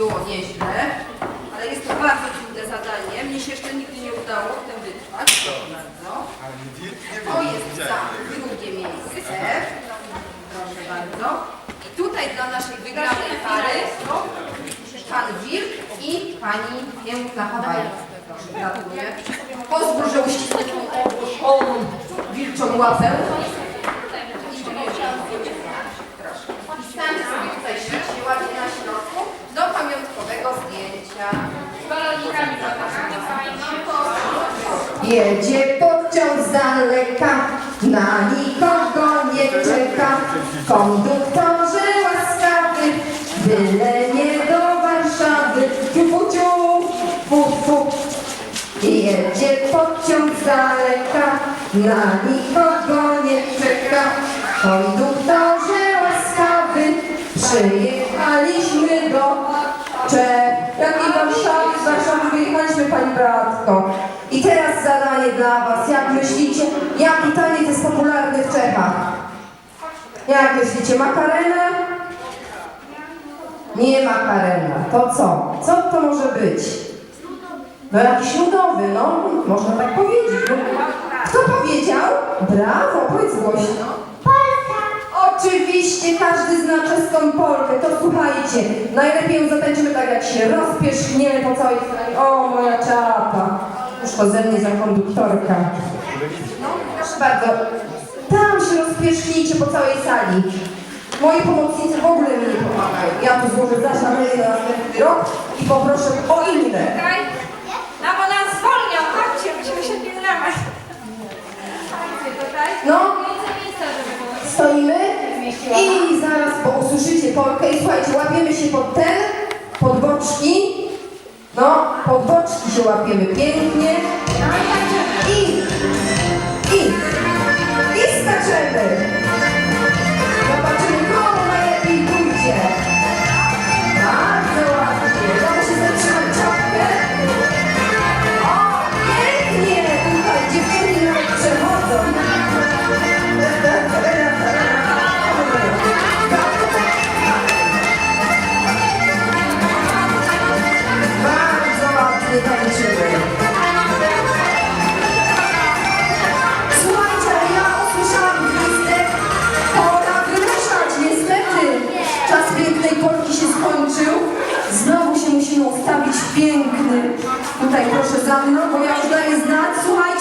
było nieźle, ale jest to bardzo trudne zadanie. Mnie się jeszcze nigdy nie udało w tym wytrwać. Proszę bardzo. To jest za drugie miejsce. Proszę bardzo. I tutaj dla naszej wygranej pary pan Wilk i pani Piękna Hawajka. Gratuluję. Pozwól, że uścisnę tą wilczą łapę. Proszę. I stańcie sobie tutaj ślicznie, ładnie na środku, do pamiątkowego zdjęcia. Jedzie pociąg z daleka, na nikogo nie czeka. Konduktorzy łaskawy, byle nie do Warszawy. Ciu, ciu, fu, fu. Jedzie pociąg z daleka, na nikogo nie czeka. Konduktorzy łaskawy, przyjechaliśmy do Czech. Jakiej Warszawy? Z Warszawy wyjechaliśmy, Pani Beatko. Zadanie dla Was. Jak myślicie, jaki taniec jest popularny w Czechach? Jak myślicie, makarena? Nie makarena. To co? Co to może być? No jakiś ludowy, no. Można tak powiedzieć. No. Kto powiedział? Brawo, powiedz głośno. Oczywiście każdy zna czeską Polkę, to słuchajcie, najlepiej ją zatańczymy tak jak się rozpierzchniemy po całej sali. O, moja czapa. Już to ze mnie za konduktorka. No, proszę bardzo. Tam się rozpierzchnijcie po całej sali. Moi pomocnicy w ogóle mi nie pomagają. Ja tu złożę zażalenie na następny rok i poproszę o inne. Czekaj. No bo nas zwolnią, chodźcie, musimy się pilnować. Chodźcie tutaj. No, było. stoimy i zaraz po usłyszycie Polkę i słuchajcie, łapiemy się pod ten, pod boczki. Pod boczki się łapiemy pięknie. I, musimy ustawić piękny. Tutaj proszę za mną, bo ja już daję znać. Słuchajcie.